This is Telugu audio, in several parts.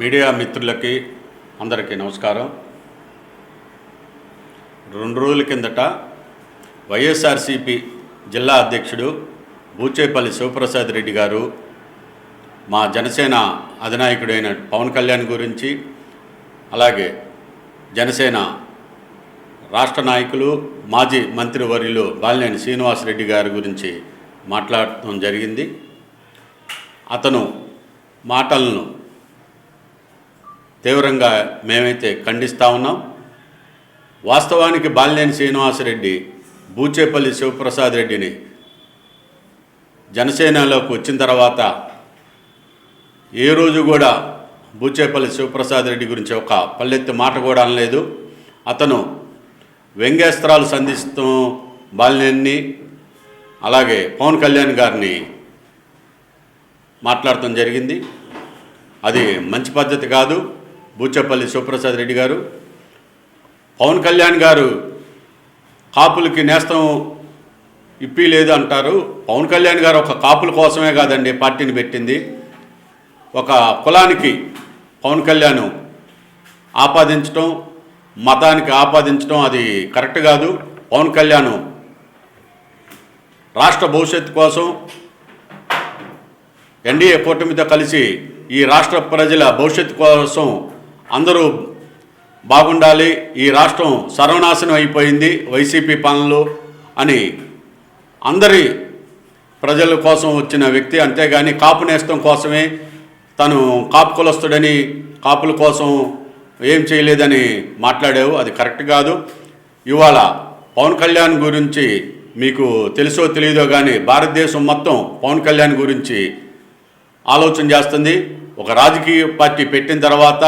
మీడియా మిత్రులకి అందరికీ నమస్కారం. రెండు రోజుల కిందట వైఎస్ఆర్సిపి జిల్లా అధ్యక్షుడు బూచేపల్లి శివప్రసాద్ రెడ్డి గారు మా జనసేన అధినాయకుడైన పవన్ కళ్యాణ్ గురించి అలాగే జనసేన రాష్ట్ర నాయకులు మాజీ మంత్రివర్యులు బాలినేని శ్రీనివాసరెడ్డి గారి గురించి మాట్లాడటం జరిగింది. అతను మాటలను తీవ్రంగా మేమైతే ఖండిస్తూ ఉన్నాం. వాస్తవానికి బాలినేని శ్రీనివాసరెడ్డి బూచేపల్లి శివప్రసాద్ రెడ్డిని జనసేనలోకి వచ్చిన తర్వాత ఏ రోజు కూడా బూచేపల్లి శివప్రసాద్ రెడ్డి గురించి ఒక పల్లెత్తి మాట కూడా అనలేదు. అతను వ్యంగ్యాస్త్రాలు సంధిస్తూ బాలినేని అలాగే పవన్ కళ్యాణ్ గారిని మాట్లాడటం జరిగింది. అది మంచి పద్ధతి కాదు. బూచపల్లి శివప్రసాద్ రెడ్డి గారు పవన్ కళ్యాణ్ గారు కాపులకి నేస్తం ఇప్పి లేదు అంటారు. పవన్ కళ్యాణ్ గారు ఒక కాపుల కోసమే కాదండి పార్టీని పెట్టింది. ఒక కులానికి పవన్ కళ్యాణ్ ఆపాదించడం మతానికి ఆపాదించడం అది కరెక్ట్ కాదు. పవన్ కళ్యాణ్ రాష్ట్ర భవిష్యత్తు కోసం ఎన్డీఏ కూటమితో కలిసి ఈ రాష్ట్ర ప్రజల భవిష్యత్తు కోసం అందరూ బాగుండాలి. ఈ రాష్ట్రం సర్వనాశనం అయిపోయింది. వైసీపీ పాలనలో అని అందరి ప్రజల కోసం వచ్చిన వ్యక్తి అంతేగాని కాపు నేస్తం కోసమే తను కాపు కులస్తుడని కాపుల కోసం ఏం చేయలేదని మాట్లాడావు. అది కరెక్ట్ కాదు. ఇవాళ పవన్ కళ్యాణ్ గురించి మీకు తెలుసో తెలియదో కానీ భారతదేశం మొత్తం పవన్ కళ్యాణ్ గురించి ఆలోచన చేస్తుంది. ఒక రాజకీయ పార్టీ పెట్టిన తర్వాత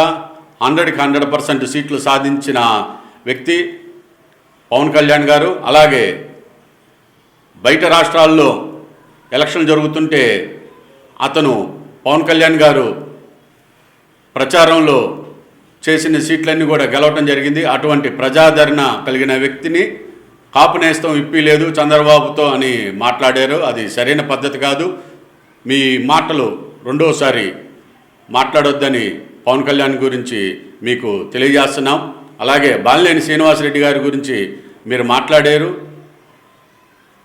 హండ్రెడ్కి హండ్రెడ్ పర్సెంట్ సీట్లు సాధించిన వ్యక్తి పవన్ కళ్యాణ్ గారు. అలాగే బయట రాష్ట్రాల్లో ఎలక్షన్ జరుగుతుంటే అతను పవన్ కళ్యాణ్ గారు ప్రచారంలో చేసిన సీట్లన్నీ కూడా గెలవటం జరిగింది. అటువంటి ప్రజాదరణ కలిగిన వ్యక్తిని కాపు నేస్తం ఇప్పి లేదు చంద్రబాబుతో అని మాట్లాడారు. అది సరైన పద్ధతి కాదు. మీ మాటలు రెండోసారి మాట్లాడొద్దని పవన్ కళ్యాణ్ గురించి మీకు తెలియజేస్తున్నాం. అలాగే బాలినేని శ్రీనివాసరెడ్డి గారి గురించి మీరు మాట్లాడారు.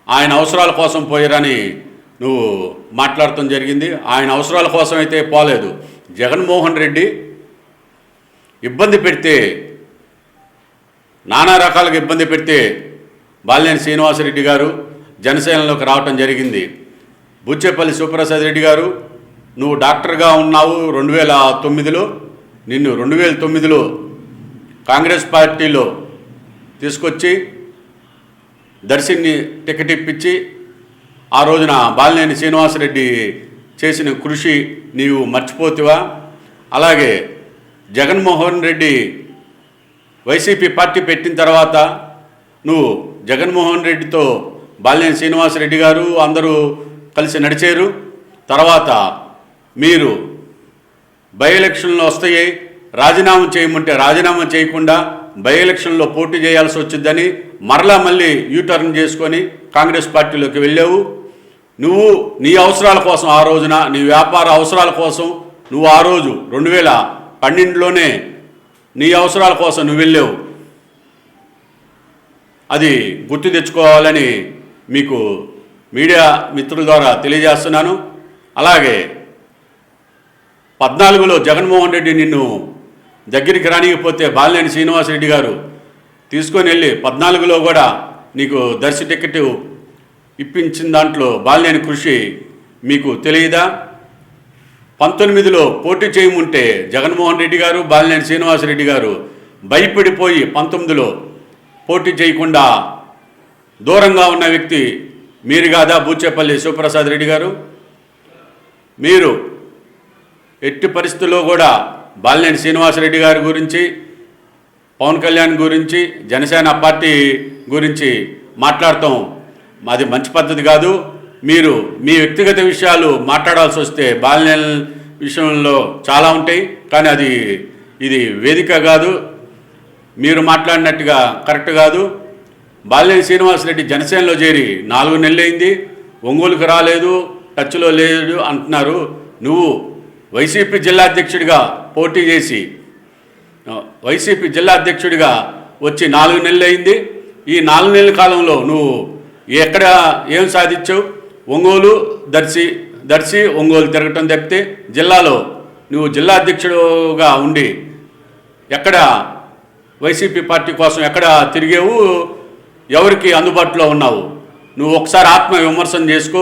ఆయన అవసరాల కోసం పోయారని నువ్వు మాట్లాడటం జరిగింది. ఆయన అవసరాల కోసం అయితే పోలేదు. జగన్మోహన్ రెడ్డి ఇబ్బంది పెడితే నానా రకాలుగా ఇబ్బంది పెడితే బాలినేని శ్రీనివాసరెడ్డి గారు జనసేనలోకి రావటం జరిగింది. బుచ్చేపల్లి సుప్రసాద్ రెడ్డి గారు నువ్వు డాక్టర్గా ఉన్నావు రెండు వేల తొమ్మిదిలో నిన్ను రెండు వేల తొమ్మిదిలో కాంగ్రెస్ పార్టీలో తీసుకొచ్చి దర్శిని టికెట్ ఇప్పించి ఆ రోజున బాలినేని శ్రీనివాసరెడ్డి చేసిన కృషి నీవు మర్చిపోతివా? అలాగే జగన్మోహన్ రెడ్డి వైసీపీ పార్టీ పెట్టిన తర్వాత నువ్వు జగన్మోహన్ రెడ్డితో బాలినేని శ్రీనివాసరెడ్డి గారు అందరూ కలిసి నడిచారు. తర్వాత మీరు బై ఎలక్షన్లు వస్తాయి రాజీనామా చేయమంటే రాజీనామా చేయకుండా బై ఎలక్షన్లో పోటీ చేయాల్సి వచ్చిందని మరలా మళ్ళీ యూటర్న్ చేసుకొని కాంగ్రెస్ పార్టీలోకి వెళ్ళావు. నువ్వు నీ అవసరాల కోసం ఆ రోజున నీ వ్యాపార అవసరాల కోసం నువ్వు ఆ రోజు రెండు వేల పన్నెండులోనే నీ అవసరాల కోసం నువ్వు వెళ్ళావు. అది గుర్తు తెచ్చుకోవాలని మీకు మీడియా మిత్రుల ద్వారా తెలియజేస్తున్నాను. అలాగే పద్నాలుగులో జగన్మోహన్ రెడ్డి నిన్ను దగ్గరికి రానికపోతే బాలినేని శ్రీనివాసరెడ్డి గారు తీసుకొని వెళ్ళి పద్నాలుగులో కూడా నీకు దర్శి టికెట్ ఇప్పించిన దాంట్లో బాలినేని కృషి మీకు తెలియదా? పంతొమ్మిదిలో పోటీ చేయముంటే జగన్మోహన్ రెడ్డి గారు బాలినేని శ్రీనివాసరెడ్డి గారు భయపడిపోయి పంతొమ్మిదిలో పోటీ చేయకుండా దూరంగా ఉన్న వ్యక్తి మీరు కాదా? బూచేపల్లి శివప్రసాద్ రెడ్డి గారు? మీరు ఎట్టి పరిస్థితుల్లో కూడా బాలినేని శ్రీనివాసరెడ్డి గారి గురించి పవన్ కళ్యాణ్ గురించి జనసేన పార్టీ గురించి మాట్లాడటం అది మంచి పద్ధతి కాదు. మీరు మీ వ్యక్తిగత విషయాలు మాట్లాడాల్సి వస్తే బాలినేని విషయంలో చాలా ఉంటాయి. కానీ అది ఇది వేదిక కాదు. మీరు మాట్లాడినట్టుగా కరెక్ట్ కాదు. బాలినేని శ్రీనివాసరెడ్డి జనసేనలో చేరి నాలుగు నెలలైంది. ఒంగోలుకు రాలేదు టచ్లో లేదు అంటున్నారు. నువ్వు వైసీపీ జిల్లా అధ్యక్షుడిగా పోటీ చేసి వైసీపీ జిల్లా అధ్యక్షుడిగా వచ్చి నాలుగు నెలలు అయింది. ఈ నాలుగు నెలల కాలంలో నువ్వు ఎక్కడ ఏం సాధించావు? ఒంగోలు దర్శి దర్శి ఒంగోలు తిరగటం తప్పితే జిల్లాలో నువ్వు జిల్లా అధ్యక్షుడుగా ఉండి ఎక్కడ వైసీపీ పార్టీ కోసం ఎక్కడ తిరిగేవు? ఎవరికి అందుబాటులో ఉన్నావు? నువ్వు ఒకసారి ఆత్మ విమర్శన చేసుకో.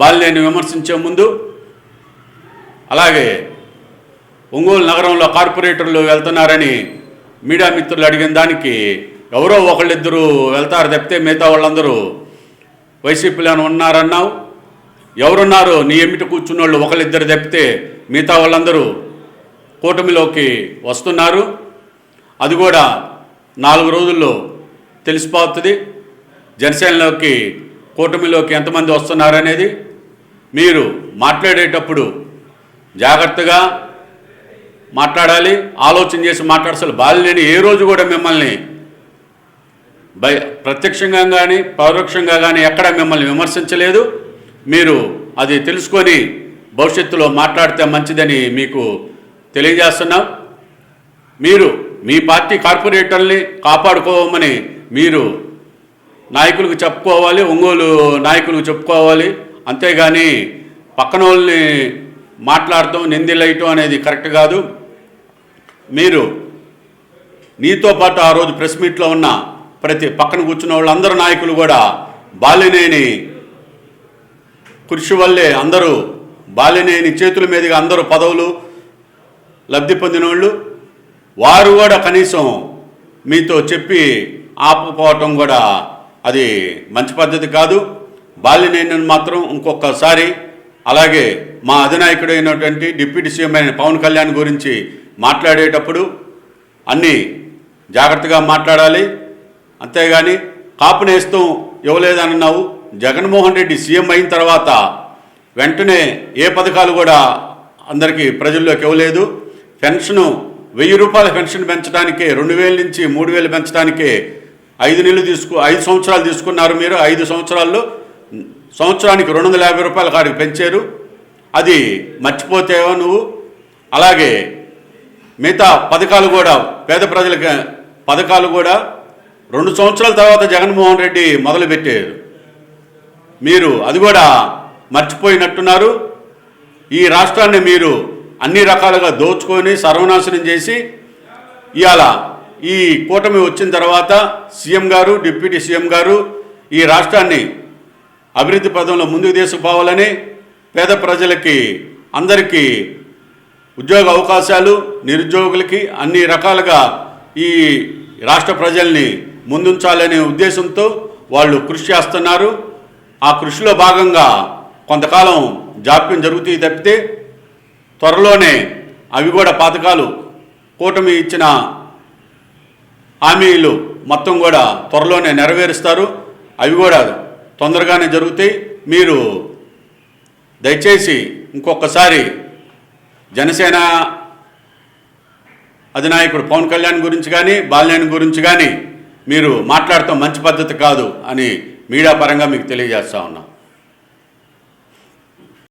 బాల్యాన్ని విమర్శించే ముందు అలాగే ఒంగోలు నగరంలో కార్పొరేటర్లు వెళ్తున్నారని మీడియా మిత్రులు అడిగిన దానికి ఎవరో ఒకళ్ళిద్దరూ వెళ్తారు తప్పితే మిగతా వాళ్ళందరూ వైసీపీలో ఉన్నారన్నావు. ఎవరున్నారు? నీ ఎమ్మిటి కూర్చున్న వాళ్ళు ఒకళ్ళిద్దరు తప్పితే మిగతా వాళ్ళందరూ కూటమిలోకి వస్తున్నారు. అది కూడా నాలుగు రోజుల్లో తెలిసిపోతుంది. జనసేనలోకి కూటమిలోకి ఎంతమంది వస్తున్నారనేది మీరు మాట్లాడేటప్పుడు జాగ్రత్తగా మాట్లాడాలి ఆలోచన చేసి మాట్లాడాల్సిన బాల్యని ఏ రోజు కూడా మిమ్మల్ని బై ప్రత్యక్షంగా కానీ పరోక్షంగా కానీ ఎక్కడ మిమ్మల్ని విమర్శించలేదు. మీరు అది తెలుసుకొని భవిష్యత్తులో మాట్లాడితే మంచిదని మీకు తెలియజేస్తున్నాం. మీరు మీ పార్టీ కార్పొరేటర్ని కాపాడుకోవమని మీరు నాయకులకు చెప్పుకోవాలి ఒంగోలు నాయకులకు చెప్పుకోవాలి. అంతేగాని పక్కన వాళ్ళని మాట్లాడటం నిందిలేయటం అనేది కరెక్ట్ కాదు. మీరు నీతో పాటు ఆ రోజు ప్రెస్ మీట్లో ఉన్న ప్రతి పక్కన కూర్చున్న వాళ్ళందరూ నాయకులు కూడా బాలినేని కృషి వల్లే అందరూ బాలినేని చేతుల మీదుగా అందరూ పదవులు లబ్ధి పొందిన వాళ్ళు వారు కూడా కనీసం మీతో చెప్పి ఆపుకోవటం కూడా అది మంచి పద్ధతి కాదు. బాలినేని మాత్రం ఇంకొకసారి అలాగే మా అధినాయకుడైనటువంటి డిప్యూటీ సీఎం అయిన పవన్ కళ్యాణ్ గురించి మాట్లాడేటప్పుడు అన్నీ జాగ్రత్తగా మాట్లాడాలి. అంతేగాని కాపు నేస్తం ఇవ్వలేదన్నావు. జగన్మోహన్ రెడ్డి సీఎం అయిన తర్వాత వెంటనే ఏ పథకాలు కూడా అందరికీ ప్రజల్లోకి ఇవ్వలేదు. పెన్షను వెయ్యి రూపాయల పెన్షన్ పెంచడానికే రెండు వేల నుంచి మూడు వేలు పెంచడానికే ఐదు నెలలు తీసుకు ఐదు సంవత్సరాలు తీసుకున్నారు మీరు. ఐదు సంవత్సరాల్లో సంవత్సరానికి రెండు వందల యాభై రూపాయల కాడికి పెంచారు. అది మర్చిపోతేవో నువ్వు. అలాగే మిగతా పథకాలు కూడా పేద ప్రజలకి పథకాలు కూడా రెండు సంవత్సరాల తర్వాత జగన్మోహన్ రెడ్డి మొదలుపెట్టారు. మీరు అది కూడా మర్చిపోయినట్టున్నారు. ఈ రాష్ట్రాన్ని మీరు అన్ని రకాలుగా దోచుకొని సర్వనాశనం చేసి ఇవాళ ఈ కూటమి వచ్చిన తర్వాత సీఎం గారు డిప్యూటీ సీఎం గారు ఈ రాష్ట్రాన్ని అభివృద్ధి పదంలో ముందుకు తీసుకుపోవాలని పేద ప్రజలకి అందరికీ ఉద్యోగ అవకాశాలు నిరుద్యోగులకి అన్ని రకాలుగా ఈ రాష్ట్ర ప్రజల్ని ముందుంచాలనే ఉద్దేశంతో వాళ్ళు కృషి చేస్తున్నారు. ఆ కృషిలో భాగంగా కొంతకాలం జాప్యం జరుగుతాయి తప్పితే త్వరలోనే అవి కూడా పథకాలు కూటమి ఇచ్చిన హామీలు మొత్తం కూడా త్వరలోనే నెరవేరుస్తారు. అవి కూడా తొందరగానే జరుగుతాయి. మీరు దయచేసి ఇంకొకసారి జనసేన అధినాయకుడు పవన్ కళ్యాణ్ గురించి కానీ బాలినేని గురించి కానీ మీరు మాట్లాడటం మంచి పద్ధతి కాదు అని మీడియా పరంగా మీకు తెలియజేస్తా ఉన్నాం.